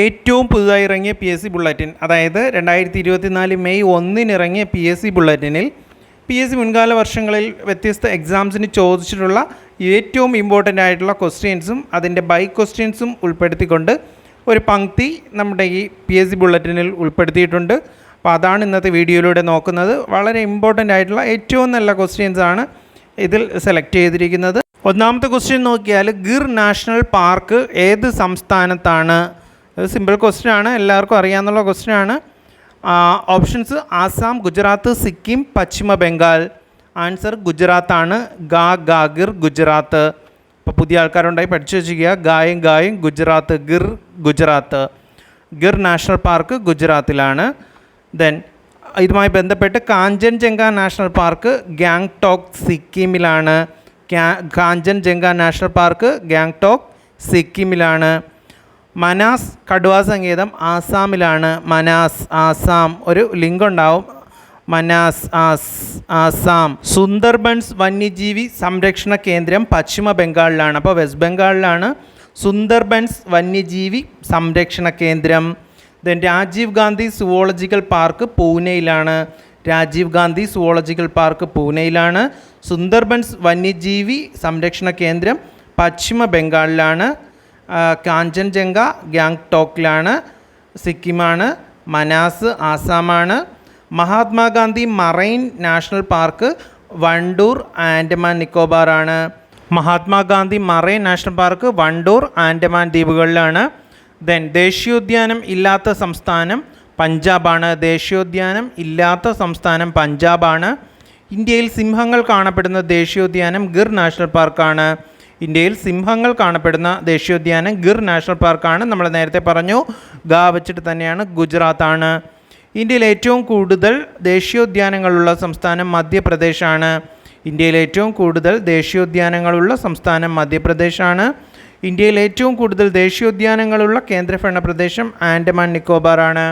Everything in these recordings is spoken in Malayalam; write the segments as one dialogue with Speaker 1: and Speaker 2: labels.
Speaker 1: ഏറ്റവും പുതുതായി ഇറങ്ങിയ പി എസ് സി ബുള്ളറ്റിൻ അതായത് രണ്ടായിരത്തി ഇരുപത്തിനാല് മെയ് ഒന്നിന് ഇറങ്ങിയ പി എസ് സി ബുള്ളറ്റിനിൽ പി എസ് സി മുൻകാല വർഷങ്ങളിൽ വ്യത്യസ്ത എക്സാംസിന് ചോദിച്ചിട്ടുള്ള ഏറ്റവും ഇമ്പോർട്ടന്റ് ആയിട്ടുള്ള ക്വസ്റ്റ്യൻസും അതിന്റെ ബൈ ക്വസ്റ്റ്യൻസും ഉൾപ്പെടുത്തിക്കൊണ്ട് ഒരു പങ്ക്തി നമ്മുടെ ഈ പി എസ് സി ബുള്ളറ്റിനിൽ ഉൾപ്പെടുത്തിയിട്ടുണ്ട്. അപ്പോൾ അതാണ് ഇന്നത്തെ വീഡിയോയിലൂടെ നോക്കുന്നത്. വളരെ ഇമ്പോർട്ടന്റ് ആയിട്ടുള്ള ഏറ്റവും നല്ല ക്വസ്റ്റ്യൻസാണ് ഇതിൽ സെലക്ട് ചെയ്തിരിക്കുന്നത്. ഒന്നാമത്തെ ക്വസ്റ്റ്യൻ നോക്കിയാൽ ഗിർ നാഷണൽ പാർക്ക് ഏത് സംസ്ഥാനത്താണ്? സിമ്പിൾ ക്വസ്റ്റ്യൻ ആണ് എല്ലാവർക്കും അറിയാമെന്നുള്ള ക്വസ്റ്റ്യൻ ആണ്. ഓപ്ഷൻസ് ആസാം ഗുജറാത്ത് സിക്കിം പശ്ചിമ ബംഗാൾ. ആൻസർ ഗുജറാത്താണ്. ഗാ ഗാഗിർ ഗുജറാത്ത്. ഇപ്പോൾ പുതിയ ആൾക്കാരുണ്ടായി പഠിച്ചു വെച്ചിരിക്കുക. ഗായും ഗായും ഗുജറാത്ത് ഗിർ ഗുജറാത്ത്. ഗിർ നാഷണൽ പാർക്ക് ഗുജറാത്തിലാണ്. ദെൻ ഇതുമായി ബന്ധപ്പെട്ട് കാഞ്ചൻജംഗ നാഷണൽ പാർക്ക് ഗാങ്ടോക്ക് സിക്കിമിലാണ്. കാഞ്ചൻജംഗ നാഷണൽ പാർക്ക് ഗാങ്ടോക്ക് സിക്കിമിലാണ്. മനാസ് കടുവാ സങ്കേതം ആസാമിലാണ്. മനാസ് ആസാം. ഒരു ലിങ്ക് ഉണ്ടാവും. മനാസ് ആസ് ആസാം. സുന്ദർബൻസ് വന്യജീവി സംരക്ഷണ കേന്ദ്രം പശ്ചിമ ബംഗാളിലാണ്. അപ്പോൾ വെസ്റ്റ് ബംഗാളിലാണ് സുന്ദർബൻസ് വന്യജീവി സംരക്ഷണ കേന്ദ്രം. Then Rajiv Gandhi zoological park പൂനെയിലാണ്. Rajiv Gandhi zoological park പൂനെയിലാണ്. സുന്ദർബൻസ് വന്യജീവി സംരക്ഷണ കേന്ദ്രം പശ്ചിമ ബംഗാളിലാണ്. കാഞ്ചൻജംഗ ഗാങ്ടോക്കിലാണ് സിക്കിമാണ് Manas ആസാമാണ് Mahatma Gandhi marine national park Wandoor Andaman നിക്കോബാറാണ്. Mahatma Gandhi marine national park Wandoor Andaman ദ്വീപുകളിലാണ്. Then ദേശീയോദ്യാനം ഇല്ലാത്ത സംസ്ഥാനം പഞ്ചാബാണ്. ദേശീയോദ്യാനം ഇല്ലാത്ത സംസ്ഥാനം പഞ്ചാബാണ്. ഇന്ത്യയിൽ സിംഹങ്ങൾ കാണപ്പെടുന്ന ദേശീയോദ്യാനം ഗിർ നാഷണൽ പാർക്കാണ്. ഇന്ത്യയിൽ സിംഹങ്ങൾ കാണപ്പെടുന്ന ദേശീയോദ്യാനം ഗിർ നാഷണൽ പാർക്കാണ്. നമ്മൾ നേരത്തെ പറഞ്ഞു ഗാ വെച്ചിട്ട് തന്നെയാണ് ഗുജറാത്താണ്. ഇന്ത്യയിൽ ഏറ്റവും കൂടുതൽ ദേശീയോദ്യാനങ്ങളുള്ള സംസ്ഥാനം മധ്യപ്രദേശാണ്. ഇന്ത്യയിൽ ഏറ്റവും കൂടുതൽ ദേശീയോദ്യാനങ്ങളുള്ള സംസ്ഥാനം മധ്യപ്രദേശാണ്. ഇന്ത്യയിൽ ഏറ്റവും കൂടുതൽ ദേശീയോദ്യാനങ്ങളുള്ള കേന്ദ്രഭരണ പ്രദേശം ആൻഡമാൻ നിക്കോബാർ ആണ്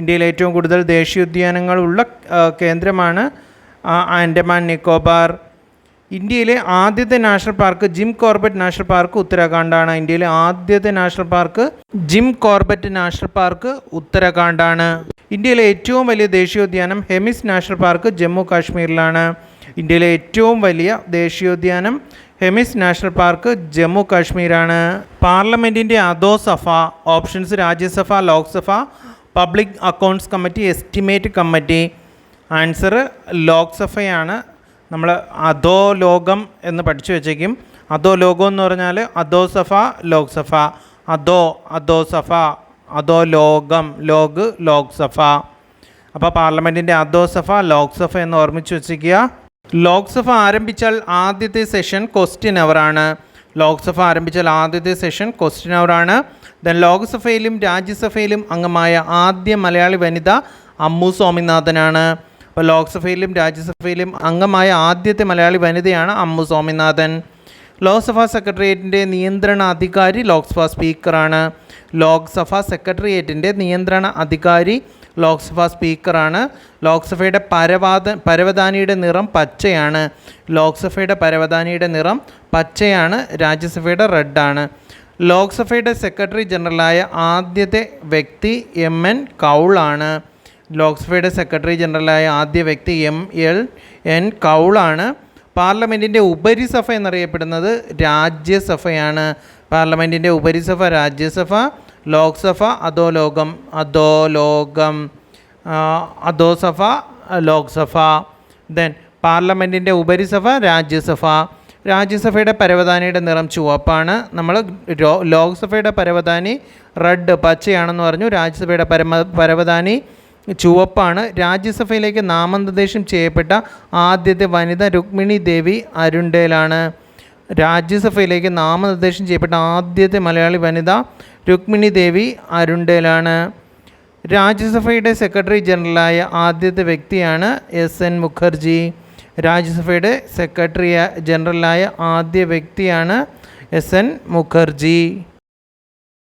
Speaker 1: ഇന്ത്യയിൽ ഏറ്റവും കൂടുതൽ ദേശീയോദ്യാനങ്ങളുള്ള കേന്ദ്രമാണ് ആൻഡമാൻ നിക്കോബാർ. ഇന്ത്യയിലെ ആദ്യത്തെ national park Jim Corbett national park ഉത്തരാഖണ്ഡാണ്. ഇന്ത്യയിലെ ആദ്യത്തെ national park Jim Corbett national park ഉത്തരാഖണ്ഡാണ്. ഇന്ത്യയിലെ ഏറ്റവും വലിയ ദേശീയോദ്യാനം ഹെമിസ് നാഷണൽ പാർക്ക് ജമ്മു കാശ്മീരിലാണ്. ഇന്ത്യയിലെ ഏറ്റവും വലിയ ദേശീയോദ്യാനം ഹെമിസ് നാഷണൽ പാർക്ക് ജമ്മു കാശ്മീരാണ്. പാർലമെന്റിന്റെ അധോസഭ options Rajya Sabha Lok Sabha public accounts committee estimate committee. Answer ലോക്സഭയാണ്. നമ്മൾ അധോ ലോകം എന്ന് പഠിച്ചു വെച്ചേക്കും. അധോ ലോകം എന്ന് പറഞ്ഞാൽ അധോ സഫ ലോക് സഫ അധോ അധോ സഫ അധോ ലോകം ലോക് ലോക്സഭ. അപ്പോൾ പാർലമെന്റിന്റെ അധോ സഫ ലോക്സഭ എന്ന് ഓർമ്മിച്ച് വെച്ചിരിക്കുക. ലോക്സഭ ആരംഭിച്ചാൽ ആദ്യത്തെ സെഷൻ ക്വസ്റ്റ്യൻ അവറാണ് ലോക്സഭ ആരംഭിച്ചാൽ ആദ്യത്തെ സെഷൻ ക്വസ്റ്റ്യൻ അവറാണ് ദെൻ ലോക്സഭയിലും രാജ്യസഭയിലും അംഗമായ ആദ്യ മലയാളി വനിത അമ്മു സ്വാമിനാഥനാണ്. അപ്പോൾ ലോക്സഭയിലും രാജ്യസഭയിലും അംഗമായ ആദ്യത്തെ മലയാളി വനിതയാണ് അമ്മു സ്വാമിനാഥൻ. ലോക്സഭാ സെക്രട്ടേറിയറ്റിന്റെ നിയന്ത്രണ അധികാരി ലോക്സഭാ സ്പീക്കറാണ്. ലോക്സഭാ സെക്രട്ടേറിയറ്റിന്റെ നിയന്ത്രണ അധികാരി ലോക്സഭാ സ്പീക്കറാണ്. ലോക്സഭയുടെ പരവാദ പരവതാനിയുടെ നിറം പച്ചയാണ്. ലോക്സഭയുടെ പരവതാനിയുടെ നിറം പച്ചയാണ് രാജ്യസഭയുടെ റെഡാണ്. ലോക്സഭയുടെ സെക്രട്ടറി ജനറലായ ആദ്യത്തെ വ്യക്തി എം എൻ കൗളാണ് ലോക്സഭയുടെ സെക്രട്ടറി ജനറലായ ആദ്യ വ്യക്തി എം എൽ എൻ കൗളാണ്. പാർലമെന്റിന്റെ ഉപരിസഭ എന്നറിയപ്പെടുന്നത് രാജ്യസഭയാണ്. പാർലമെന്റിന്റെ ഉപരിസഭ രാജ്യസഭ ലോക്സഭ അധോലോകം അധോലോകം അധോസഭ ലോക്സഭ. ദെൻ പാർലമെന്റിന്റെ ഉപരിസഭ രാജ്യസഭ. രാജ്യസഭയുടെ പരവതാനിയുടെ നിറം ചുവപ്പാണ്. നമ്മൾ ലോക്സഭയുടെ പരവതാനി റെഡ് പച്ചയാണെന്ന് പറഞ്ഞു. രാജ്യസഭയുടെ പരമ പരവതാനി ചുവപ്പാണ്. രാജ്യസഭയിലേക്ക് നാമനിർദ്ദേശം ചെയ്യപ്പെട്ട ആദ്യത്തെ വനിത രുക്മിണി ദേവി അരുണ്ടേലാണ്. രാജ്യസഭയിലേക്ക് നാമനിർദ്ദേശം ചെയ്യപ്പെട്ട ആദ്യത്തെ മലയാളി വനിത രുക്മിണി ദേവി അരുണ്ടേലാണ്. രാജ്യസഭയുടെ സെക്രട്ടറി ജനറലായ ആദ്യത്തെ വ്യക്തിയാണ് എസ് എൻ മുഖർജി. രാജ്യസഭയുടെ സെക്രട്ടറി ജനറലായ ആദ്യ വ്യക്തിയാണ് എസ് എൻ മുഖർജി.